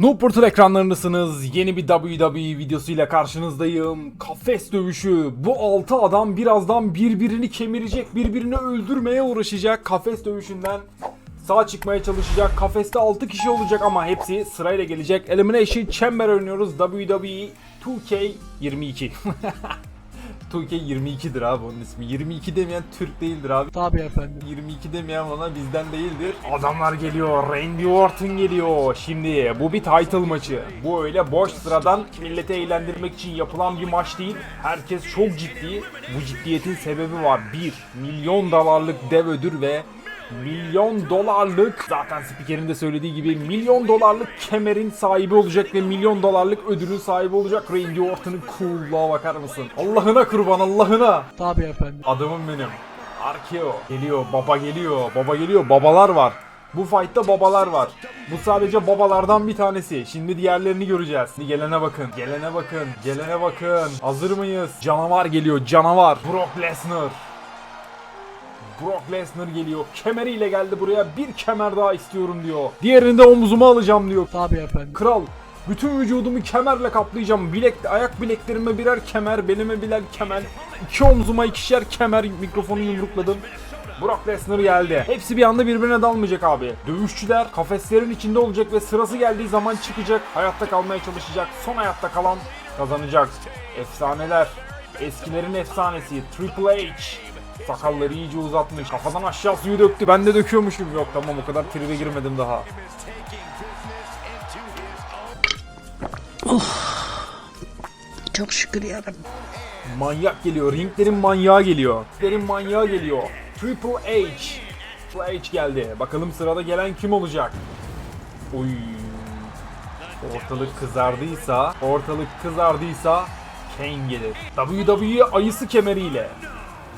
Noob Portal ekranlarındasınız. Yeni bir WWE videosuyla karşınızdayım. Kafes dövüşü. Bu 6 adam birazdan birbirini kemirecek, birbirini öldürmeye uğraşacak. Kafes dövüşünden sağ çıkmaya çalışacak. Kafeste 6 kişi olacak ama hepsi sırayla gelecek. Elimination Chamber oynuyoruz. WWE 2K22. 2K22'dir abi onun ismi. 22 demeyen Türk değildir abi. Tabii efendim. 22 demeyen bana bizden değildir. Adamlar geliyor. Randy Orton geliyor. Şimdi bu bir title maçı. Bu öyle boş sıradan milleti eğlendirmek için yapılan bir maç değil. Herkes çok ciddi. Bu ciddiyetin sebebi var. 1 milyon dolarlık dev ödül ve milyon dolarlık zaten spikerin de söylediği gibi milyon dolarlık kemerin sahibi olacak ve milyon dolarlık ödülün sahibi olacak. Randy Orton'un coolluğa bakar mısın? Allah'ına kurban Allah'ına. Tabii efendim. Adamım benim. Arkeo geliyor, baba geliyor, baba geliyor, babalar var. Bu fight'ta babalar var. Bu sadece babalardan bir tanesi. Şimdi diğerlerini göreceğiz. Şimdi gelene bakın, gelene bakın, gelene bakın. Hazır mıyız? Canavar geliyor, canavar. Brock Lesnar. Brock Lesnar geliyor. Kemeriyle geldi buraya. Bir kemer daha istiyorum diyor. Diğerini de omzuma alacağım diyor. Tabii efendim. Kral bütün vücudumu kemerle kaplayacağım. Bilek, ayak bileklerime birer kemer, belime birer kemer. iki omzuma ikişer kemer mikrofonu yumrukladım. Brock Lesnar geldi. Hepsi bir anda birbirine dalmayacak abi. Dövüşçüler kafeslerin içinde olacak ve sırası geldiği zaman çıkacak. Hayatta kalmaya çalışacak. Son hayatta kalan kazanacak. Efsaneler. Eskilerin efsanesi Triple H. Sakalları iyice uzatmış. Kafadan aşağı suyu döktü. Ben de döküyormuşum. Yok tamam o kadar tribe girmedim daha. Çok şükür yarabbim. Manyak geliyor. Ringlerin manyağı geliyor. Ringlerin manyağı geliyor. Triple H. Triple H geldi. Bakalım sırada gelen kim olacak? Oy. Ortalık kızardıysa, ortalık kızardıysa Kane gelir. WWE ayısı kemeriyle.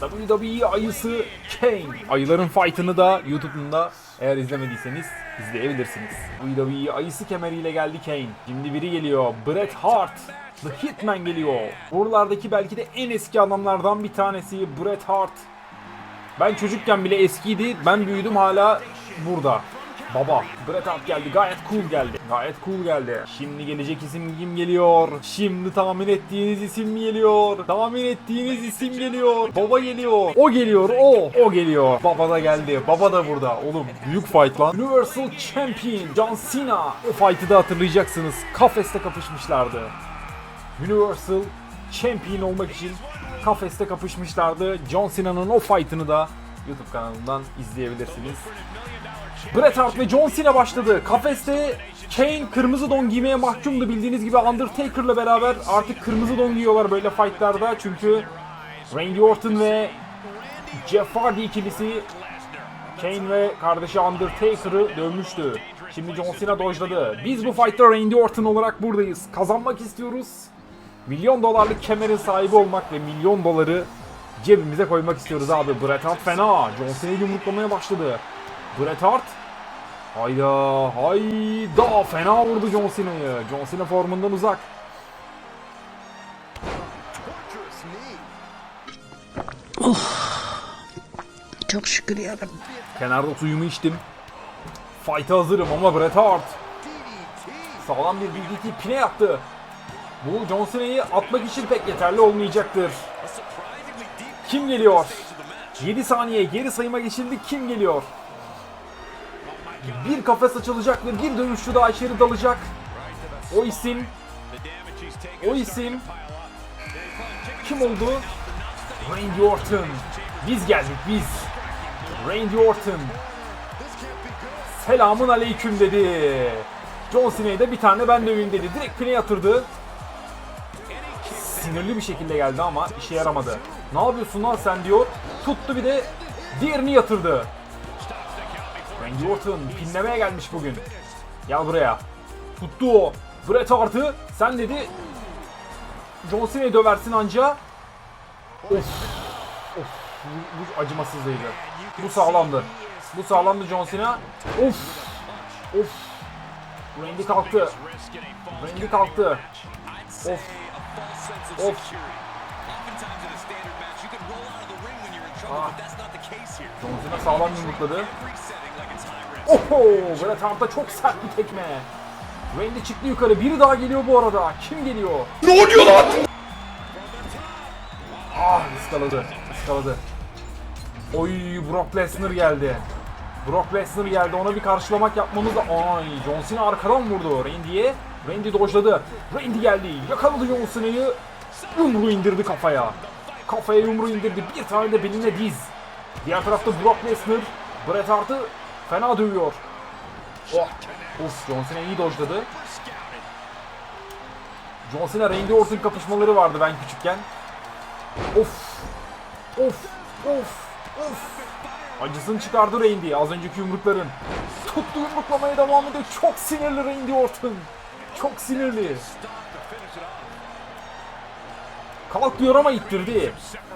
WWE ayısı Kane. Ayıların fight'ını da YouTube'unda eğer izlemediyseniz izleyebilirsiniz. WWE ayısı kemeriyle geldi Kane. Şimdi biri geliyor. Bret Hart. The Hitman geliyor. Buralardaki belki de en eski adamlardan bir tanesi Bret Hart. Ben çocukken bile eskiydi. Ben büyüdüm hala burada. Baba. Bret Hart geldi. Gayet cool geldi. Gayet cool geldi. Şimdi gelecek isim kim geliyor? Şimdi tahmin ettiğiniz isim geliyor. Tahmin ettiğiniz isim geliyor. Baba geliyor. O geliyor. O. O geliyor. Baba da geldi. Baba da burada. Oğlum büyük fight lan. Universal Champion John Cena. O fight'ı da hatırlayacaksınız. Kafeste kapışmışlardı. Universal Champion olmak için kafeste kapışmışlardı. John Cena'nın o fight'ını da YouTube kanalından izleyebilirsiniz. Bret Hart ve John Cena başladı. Kafeste Kane kırmızı don giymeye mahkumdu bildiğiniz gibi Undertaker'la beraber artık kırmızı don giyiyorlar böyle fightlarda çünkü Randy Orton ve Jeff Hardy ikilisi Kane ve kardeşi Undertaker'ı dövmüştü. Şimdi John Cena dojladı. Biz bu fight'ta Randy Orton olarak buradayız. Kazanmak istiyoruz. Milyon dolarlık kemerin sahibi olmak ve milyon doları cebimize koymak istiyoruz abi. Bret Hart fena. John Cena'yı yumruklamaya başladı. Bret Hart Hayda hayda fena vurdu John Cena'yı. John Cena formundan uzak. Çok şükür yarabbim. Kenarda suyumu içtim. Fight'a hazırım ama Bret Hart. Sağlam bir DDT pine yaptı. Bu John Cena'yı atmak için pek yeterli olmayacaktır. Kim geliyor? 7 saniye geri sayıma geçildi. Kim geliyor? Bir kafes açılacak ve bir dövüşçü daha içeri dalacak. O isim o isim kim oldu? Randy Orton. Biz geldik biz. Randy Orton. Selamun aleyküm dedi. John Cena'ya da bir tane ben döveyim dedi. Direkt pine yatırdı. Sinirli bir şekilde geldi ama işe yaramadı. Ne yapıyorsun lan sen diyor. Tuttu bir de diğerini yatırdı. Randy Orton pinlemeye gelmiş bugün. Gel buraya. Tuttu o. Bret Hart'ı sen dedi John Cena'yı döversin anca. Of. Of. Bu, bu acımasızlıydı. Bu sağlamdı. Bu sağlamdı John Cena. Of. Of. Randy kalktı. Randy kalktı. Of. Of. Ah. John Cena sağlam yumrukladı. Oho! Bret Hart'a çok sert bir tekme. Randy çıktı yukarı. Biri daha geliyor bu arada. Kim geliyor? Ne oluyor lan? Ah ıskaladı. Iskaladı. Oy Brock Lesnar geldi. Brock Lesnar geldi. Ona bir karşılamak yapmamız da... Ay John Cena arkadan vurdu Randy'ye. Randy dojladı. Randy geldi. Yakaladı John Cena'yı. Yumruğu indirdi kafaya. Kafaya yumruğu indirdi. Bir tane de beline diz. Diğer tarafta Brock Lesnar. Bret Hart'ı fena dövüyor. Oh. Uf John Cena iyi dojladı. John Cena Randy Orton kapışmaları vardı ben küçükken. Of. Of. Of. Of. Acısını çıkardı Randy az önceki yumrukların. Tuttu yumruklamaya devam ediyor. Çok sinirli Randy Orton. Çok sinirli. Kalk diyor ama ittirdi.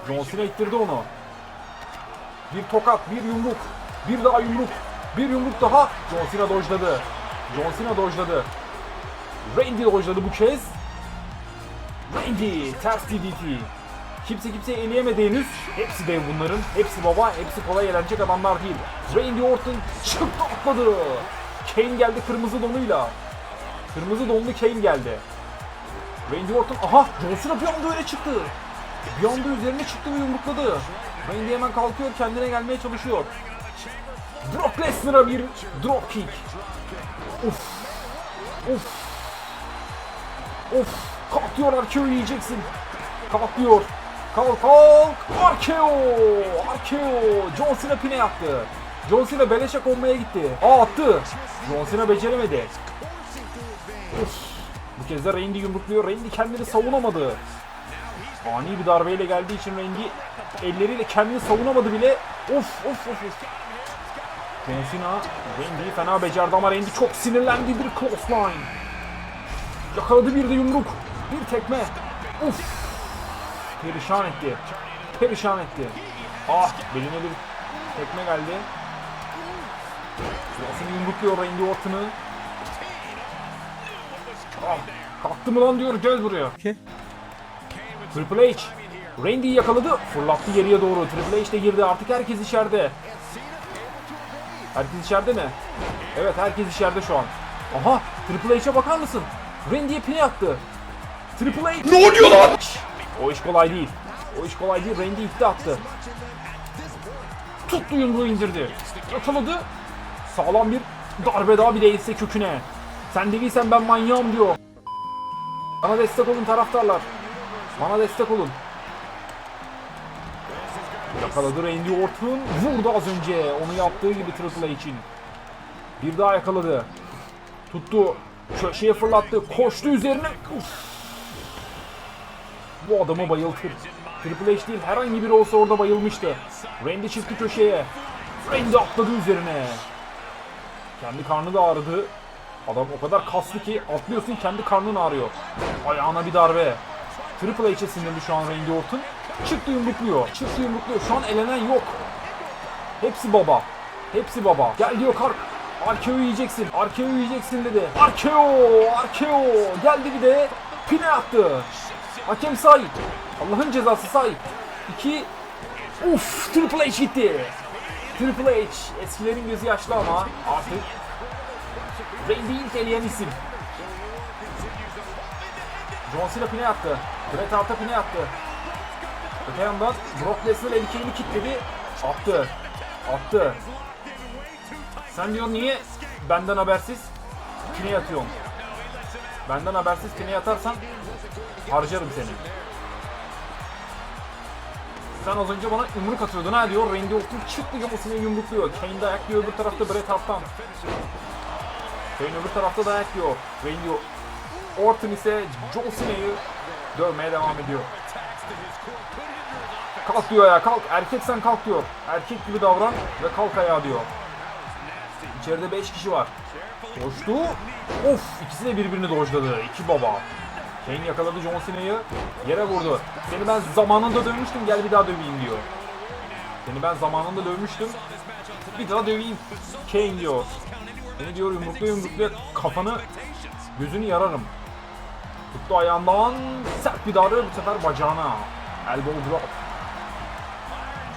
John Cena ittirdi onu. Bir tokat, bir yumruk. Bir daha yumruk. Bir yumruk daha. John Cena dojladı. John Cena dojladı. Randy dojladı bu kez. Randy ters DDT. Kimse kimseyi eleyemedi henüz. Hepsi dev bunların. Hepsi baba. Hepsi kolay eğlenecek adamlar değil. Randy Orton çıktı atladı. Kane geldi kırmızı donuyla. Kırmızı donlu Kane geldi. Randy Orton aha John Cena bir anda öyle çıktı. Bir anda üzerine çıktı ve yumrukladı. Randy hemen kalkıyor kendine gelmeye çalışıyor. Brock Lesnar'a bir drop kick. Uf. Of. Kalk diyor RKO yiyeceksin. Kalk diyor. Kalk kalk. RKO. RKO. John Cena pine yaptı. John Cena beleşe konmaya gitti. Aa attı. John Cena beceremedi. Of. Bu kez de Randy yumrukluyor. Randy kendini savunamadı. Ani bir darbeyle geldiği için Randy elleriyle kendini savunamadı bile. Of of of of. John Cena Randy'yi fena becerdi ama Randy çok sinirlendi bir clothesline. Yakaladı bir de yumruk. Bir tekme. Uf. Perişan etti. Perişan etti. Ah beline bir tekme geldi. Sırasını yumrukluyor Randy Orton'ı. Ah, kalktı mı lan diyor gel buraya. Triple H. Randy'yi yakaladı. Fırlattı geriye doğru. Triple H de girdi. Artık herkes içeride. Herkes içeride mi? Evet herkes içeride şu an. Aha Triple H'e bakar mısın? Randy'ye pine attı. Triple H. Ne oluyor lan? O iş kolay değil. O iş kolay değil. Randy itti attı. Tuttu yumruğu indirdi. Yakaladı. Sağlam bir darbe daha bir değilse köküne. Sen değilsen ben manyağım diyor. Bana destek olun taraftarlar. Bana destek olun. Yakaladı Randy Orton. Vurdu az önce. Onu yaptığı gibi Triple H için. Bir daha yakaladı. Tuttu. Köşeye fırlattı. Koştu üzerine. Uf. Bu adamı bayıltır. Triple H değil herhangi biri olsa orada bayılmıştı. Randy çıktı köşeye. Randy atladı üzerine. Kendi karnı da ağrıdı. Adam o kadar kaslı ki atlıyorsun kendi karnın ağrıyor. Ayağına bir darbe. Triple H'e sinirli şu an Randy Orton. Çıktı yumrukluyor. Çıktı yumrukluyor. Şu an elenen yok. Hepsi baba. Hepsi baba. Gel diyor kalk. Arkeo yiyeceksin. Arkeo yiyeceksin dedi. Arkeo! Arkeo! Geldi bir de. Pine attı. Hakem say. Allah'ın cezası say. 2 Uf, Triple H gitti. Triple H eskilerin gözü yaşlı ama artık Randy ilk eleyen isim. John Cena pine attı. Bret Hart'a pine attı. Öte yandan Brock Lesnar el ikilini kilitledi. Attı. Attı. Sen diyor niye benden habersiz pine atıyorsun? Benden habersiz pine atarsan harcarım seni. Sen az önce bana yumruk atıyordun ha diyor. Randy Orton çıktı kafasına yumrukluyor. Kane dayak diyor öbür tarafta Bret Hart'tan. Kane öbür tarafta dayak yiyor. Randy Orton ise John Cena'yı dövmeye devam ediyor. Kalk diyor ya kalk. Erkeksen kalk diyor. Erkek gibi davran ve kalk ayağa diyor. İçeride 5 kişi var. Koştu. Of ikisi de birbirini dojladı. İki baba. Kane yakaladı John Cena'yı. Yere vurdu. Seni ben zamanında dövmüştüm gel bir daha döveyim diyor. Seni ben zamanında dövmüştüm. Bir daha döveyim. Kane diyor. Seni diyor yumrukla yumrukla kafanı gözünü yararım. Tuttu ayağından sert bir darbe bu sefer bacağına. Elbow drop.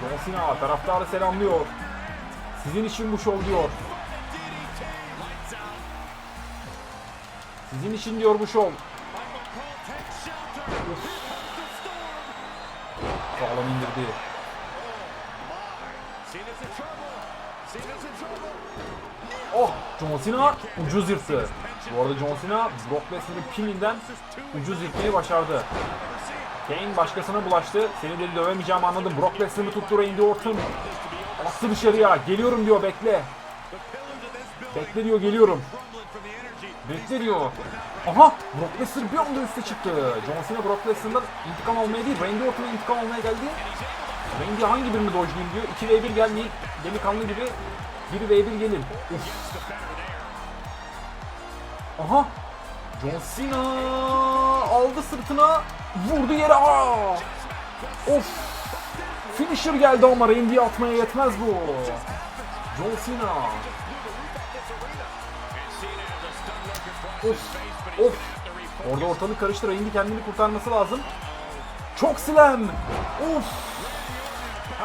John Cena taraftarı selamlıyor. Sizin için bu şov diyor. Sizin için diyor bu şov. Sağlam indirdi. Oh! John Cena ucuz yırttı. Bu arada John Cena Brock Lesnar'ın pininden ucuz yırtmayı başardı. Kane başkasına bulaştı. Seni dedi dövemeyeceğim anladım. Brock Lesnar'ı tuttu Randy Orton. Attı dışarıya. Geliyorum diyor bekle. Bekle diyor geliyorum. Bekle diyor. Aha Brock Lesnar bir anda üste çıktı. John Cena Brock Lesnar'dan intikam almaya değil Randy Orton'a intikam almaya geldi. Randy hangi birini dojlayayım diyor. 2v1 gelmeyin. Delikanlı gibi 1v1 gelin. Uf. Aha John Cena aldı sırtına vurdu yere. Aa! Of. Finisher geldi ama Randy'yi atmaya yetmez bu. John Cena. Of. Of. Orada ortalık karıştı. Randy kendini kurtarması lazım. Çok slam. Of.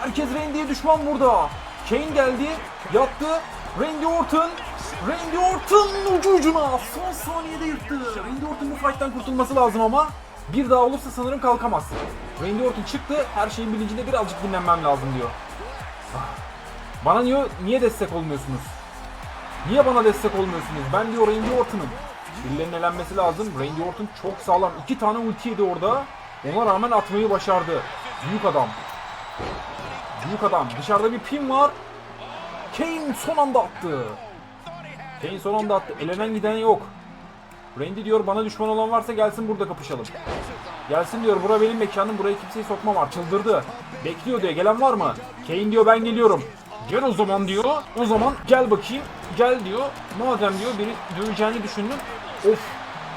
Herkes Randy'ye düşman burada. Kane geldi. Yattı. Randy Orton. Randy Orton ucu ucuna. Son saniyede yırttı. Randy Orton bu fight'tan kurtulması lazım ama. Bir daha olursa sanırım kalkamaz. Randy Orton çıktı. Her şeyin bilincinde birazcık dinlenmem lazım diyor. Ah. Bana diyor niye destek olmuyorsunuz? Niye bana destek olmuyorsunuz? Ben diyor Randy Orton'um. Birilerinin elenmesi lazım. Randy Orton çok sağlam. İki tane ulti yedi orada. Ona rağmen atmayı başardı. Büyük adam. Büyük adam. Dışarıda bir pin var. Kane son anda attı. Kane son anda attı. Elenen giden yok. Randy diyor bana düşman olan varsa gelsin burada kapışalım. Gelsin diyor bura benim mekanım buraya kimseyi sokmam var. Çıldırdı. Bekliyor diyor gelen var mı? Kane diyor ben geliyorum. Gel o zaman diyor. O zaman gel bakayım. Gel diyor. Madem diyor beni döveceğini düşündüm. Of.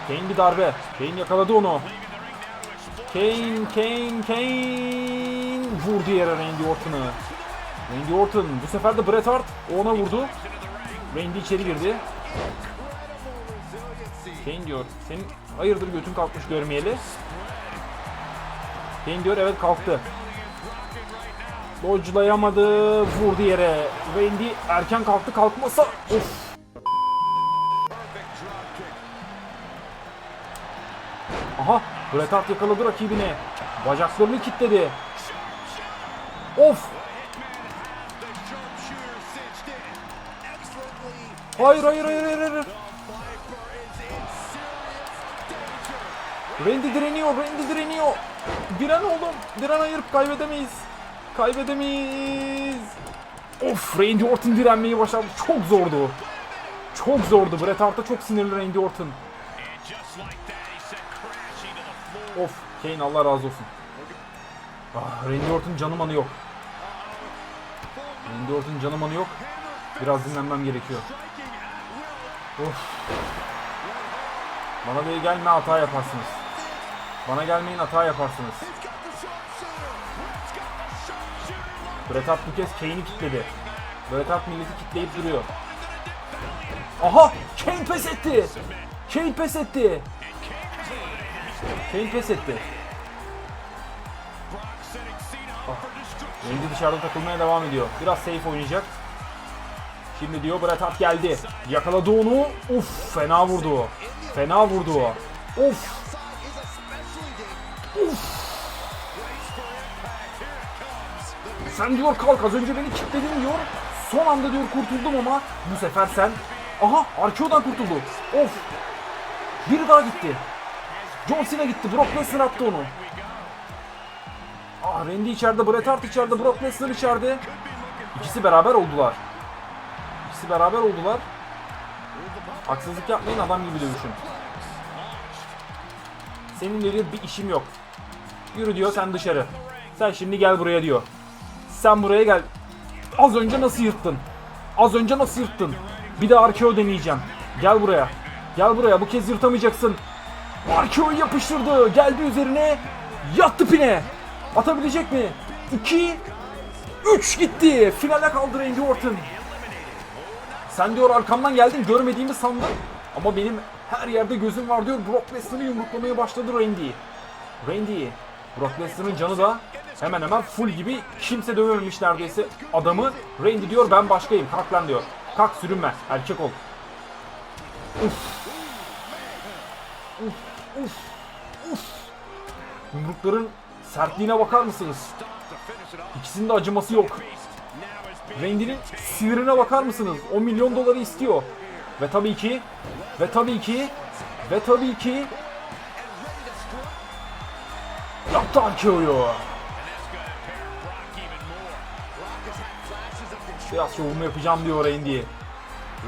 Kane bir darbe. Kane yakaladı onu. Kane, Kane, Kane vurdu yere Randy Orton'u. Randy Orton bu sefer de Bret Hart ona vurdu. Randy içeri girdi. Kane diyor, senin hayırdır götün kalkmış görmeyeli. Kane diyor evet kalktı. Dodge'layamadı, vurdu yere. Randy erken kalktı kalkmasa of. Aha Bret Hart yakaladı rakibini. Bacaklarını kilitledi. Of. Hayır hayır hayır hayır hayır. Randy direniyor, Randy direniyor. Diren oğlum, diren hayır kaybedemeyiz. Kaybedemeyiz. Of, Randy Orton direnmeyi başardı. Çok zordu. Çok zordu. Bret Hart'a çok sinirli Randy Orton. Of, Kane Allah razı olsun. Ah, Randy Orton canım anı yok. Randy Orton canım anı yok. Biraz dinlenmem gerekiyor. Of. Bana böyle gelme hata yaparsınız. Bana gelmeyin hata yaparsınız. Bret Hart bu kez Kane'i kitledi. Bret Hart milleti kitleyip duruyor. Aha! Kane pes etti! Kane pes etti! Kane pes etti. Ah. Dışarıda takılmaya devam ediyor. Biraz safe oynayacak. Şimdi diyor Bret Hart geldi. Yakaladı onu. Uf fena vurdu. Fena vurdu. Uf. Sen diyor kalk az önce beni kilitledin diyor. Son anda diyor kurtuldum ama bu sefer sen. Aha Arkeo'dan kurtuldu. Of. Biri daha gitti. John Cena gitti. Brock Lesnar attı onu. Ah Randy içeride, Bret Hart içeride, Brock Lesnar içeride. İkisi beraber oldular. İkisi beraber oldular. Haksızlık yapmayın adam gibi dövüşün. Seninle diyor bir işim yok. Yürü diyor sen dışarı. Sen şimdi gel buraya diyor. Sen buraya gel. Az önce nasıl yırttın? Az önce nasıl yırttın? Bir de Arkeo deneyeceğim. Gel buraya. Gel buraya bu kez yırtamayacaksın. Arkeo'yu yapıştırdı. Geldi üzerine. Yattı pine. Atabilecek mi? 2 3 gitti. Finale kaldı Randy Orton. Sen diyor arkamdan geldin görmediğimi sandın. Ama benim her yerde gözüm var diyor. Brock Lesnar'ı yumruklamaya başladı Randy. Randy. Brock Lesnar'ın canı da hemen hemen full gibi kimse dövememiş neredeyse adamı. Randy diyor ben başkayım kalk lan diyor. Kalk sürünme erkek ol. Uf. uf, uf, uf. Yumrukların sertliğine bakar mısınız? İkisinin de acıması yok. Randy'nin sinirine bakar mısınız? 10 milyon doları istiyor. Ve tabii ki ve tabii ki ve tabii ki yaptı RKO'yu. Biraz şovumu yapacağım diyor Randy.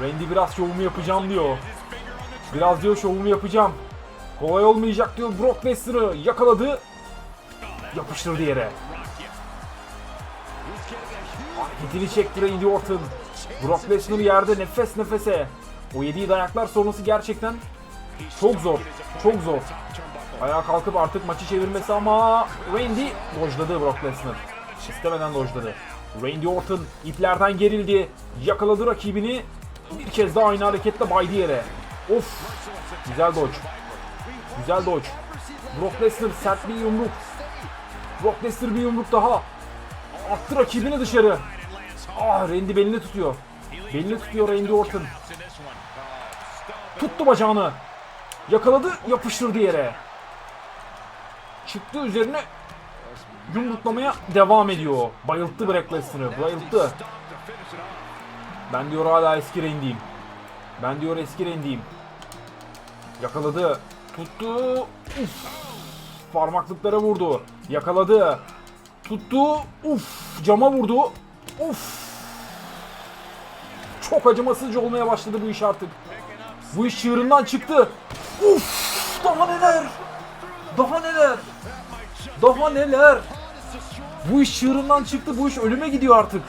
Randy biraz şovumu yapacağım diyor. Biraz diyor şovumu yapacağım. Kolay olmayacak diyor Brock Lesnar'ı yakaladı. Yapıştırdı yere. Hareketini çekti Randy Orton. Brock Lesnar yerde nefes nefese. O yediği dayaklar sonrası gerçekten çok zor. Çok zor. Ayağa kalkıp artık maçı çevirmesi ama Randy dojladı Brock Lesnar. İstemeden dojladı. Randy Orton iplerden gerildi. Yakaladı rakibini. Bir kez daha aynı hareketle baydı yere. Of. Güzel dodge. Güzel dodge. Brock Lesnar sert bir yumruk. Brock Lesnar bir yumruk daha. Attı rakibini dışarı. Ah Randy belini tutuyor. Belini tutuyor Randy Orton. Tuttu bacağını. Yakaladı, yapıştırdı yere. Çıktı üzerine yumruklamaya devam ediyor. Bayılttı Brock Lesnar'ı, bayılttı. Ben diyor hala eski Randy'yim. Ben diyor eski Randy'yim. Yakaladı, tuttu. Uf. Parmaklıklara vurdu. Yakaladı. Tuttu. Uf. Cama vurdu. Uf. Çok acımasızca olmaya başladı bu iş artık. Bu iş çığırından çıktı. Uf. Daha neler? Daha neler? Daha neler? Bu iş çığırından çıktı. Bu iş ölüme gidiyor artık.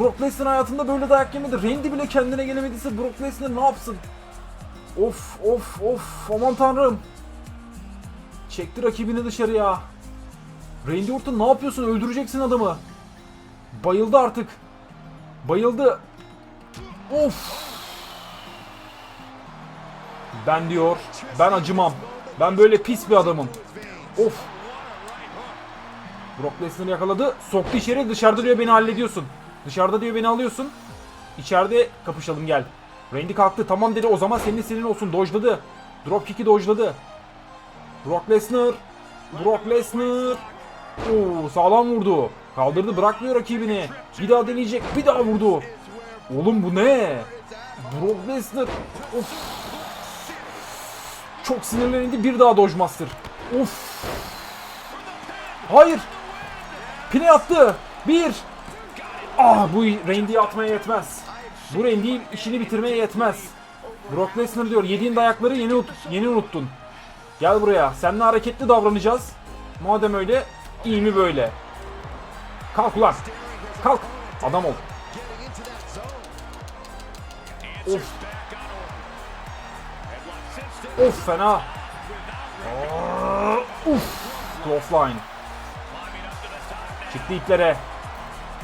Brock Lesnar hayatında böyle dayak yemedi. Randy bile kendine gelemediyse Brock Lesnar ne yapsın? Of of of aman tanrım. Çekti rakibini dışarıya. Randy Orton ne yapıyorsun? Öldüreceksin adamı. Bayıldı artık. Bayıldı. Of. Ben diyor, ben acımam. Ben böyle pis bir adamım. Of. Brock Lesnar'ı yakaladı. Soktu içeri. Dışarıda diyor beni hallediyorsun. Dışarıda diyor beni alıyorsun. İçeride kapışalım gel. Randy kalktı. Tamam dedi. O zaman senin senin olsun. Dojladı. Dropkick'i dojladı. Brock Lesnar. Brock Lesnar. Oo, sağlam vurdu. Kaldırdı bırakmıyor rakibini. Bir daha deneyecek. Bir daha vurdu. Oğlum bu ne? Brock Lesnar. Of. Çok sinirlendi. Bir daha Dodge Master. Of. Hayır. Pine attı. Bir. Ah bu Randy'yi atmaya yetmez. Bu Randy işini bitirmeye yetmez. Brock Lesnar diyor yediğin dayakları yeni, yeni unuttun. Gel buraya. Seninle hareketli davranacağız. Madem öyle iyi mi böyle? Kalk ulan. Kalk. Adam ol. Of. Of fena. Uf. Offline. Çıktı iplere.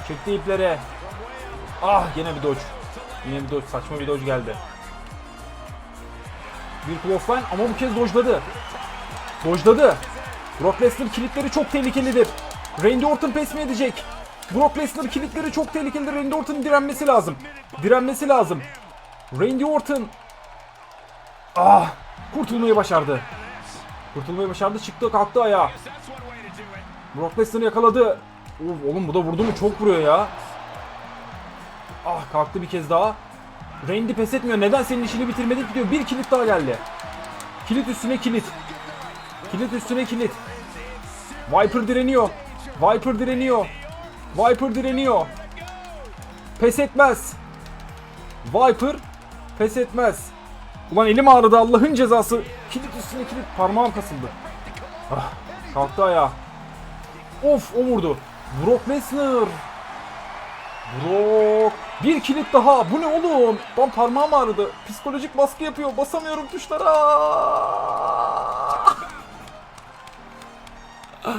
Çıktı iplere. Ah yine bir dodge. Yine bir dodge. Saçma bir dodge geldi. Bir line ama bu kez dojladı. Dojladı. Brock Lesnar kilitleri çok tehlikelidir. Randy Orton pes mi edecek? Brock Lesnar kilitleri çok tehlikelidir. Randy Orton'un direnmesi lazım. Direnmesi lazım. Randy Orton Ah! Kurtulmayı başardı. Kurtulmayı başardı. Çıktı kalktı ayağa. Brock Lesnar'ı yakaladı. Of, oğlum bu da vurdu mu çok vuruyor ya. Ah kalktı bir kez daha. Randy pes etmiyor. Neden senin işini bitirmedik diyor. Bir kilit daha geldi. Kilit üstüne kilit. Kilit üstüne kilit. Viper direniyor. Viper direniyor. Viper direniyor. Pes etmez. Viper pes etmez. Ulan elim ağrıdı Allah'ın cezası. Kilit üstüne kilit parmağım kasıldı. Ah, kalktı ayağa. Of o vurdu. Brock Lesnar. Brock. Bir kilit daha. Bu ne oğlum? Lan parmağım ağrıdı. Psikolojik baskı yapıyor. Basamıyorum tuşlara.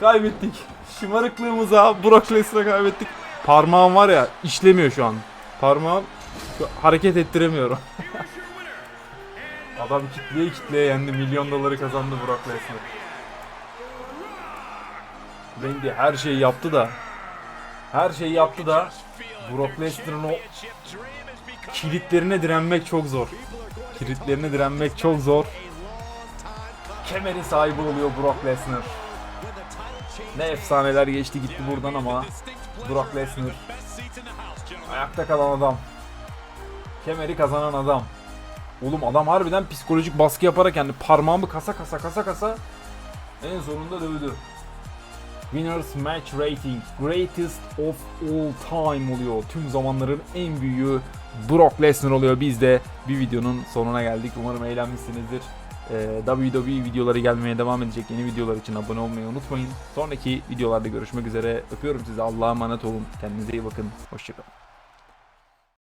Kaybettik. Şımarıklığımıza Brock Lesnar'a kaybettik. Parmağım var ya işlemiyor şu an. Parmağım şu- hareket ettiremiyorum. Adam kitleye kitleye yendi. Milyon doları kazandı Brock Lesnar. Randy her şeyi yaptı da her şeyi yaptı da Brock Lesnar'ın o kilitlerine direnmek çok zor. Kilitlerine direnmek çok zor. kemerin sahibi oluyor Brock Lesnar. Ne efsaneler geçti gitti buradan ama Brock Lesnar ayakta kalan adam. Kemeri kazanan adam. Oğlum adam harbiden psikolojik baskı yaparak yani parmağımı kasa kasa kasa kasa en sonunda dövdü. Winners Match Rating Greatest of All Time oluyor. Tüm zamanların en büyüğü Brock Lesnar oluyor. Biz de bir videonun sonuna geldik. Umarım eğlenmişsinizdir. Ee, WWE videoları gelmeye devam edecek. Yeni videolar için abone olmayı unutmayın. Sonraki videolarda görüşmek üzere. Öpüyorum sizi. Allah'a emanet olun. Kendinize iyi bakın. Hoşçakalın.